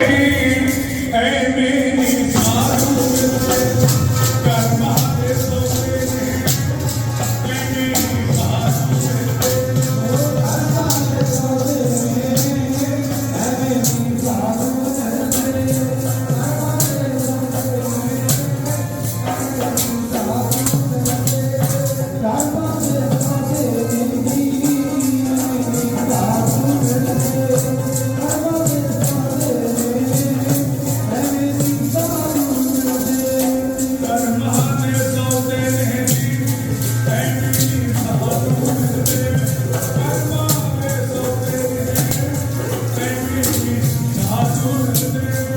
Emri Spirit.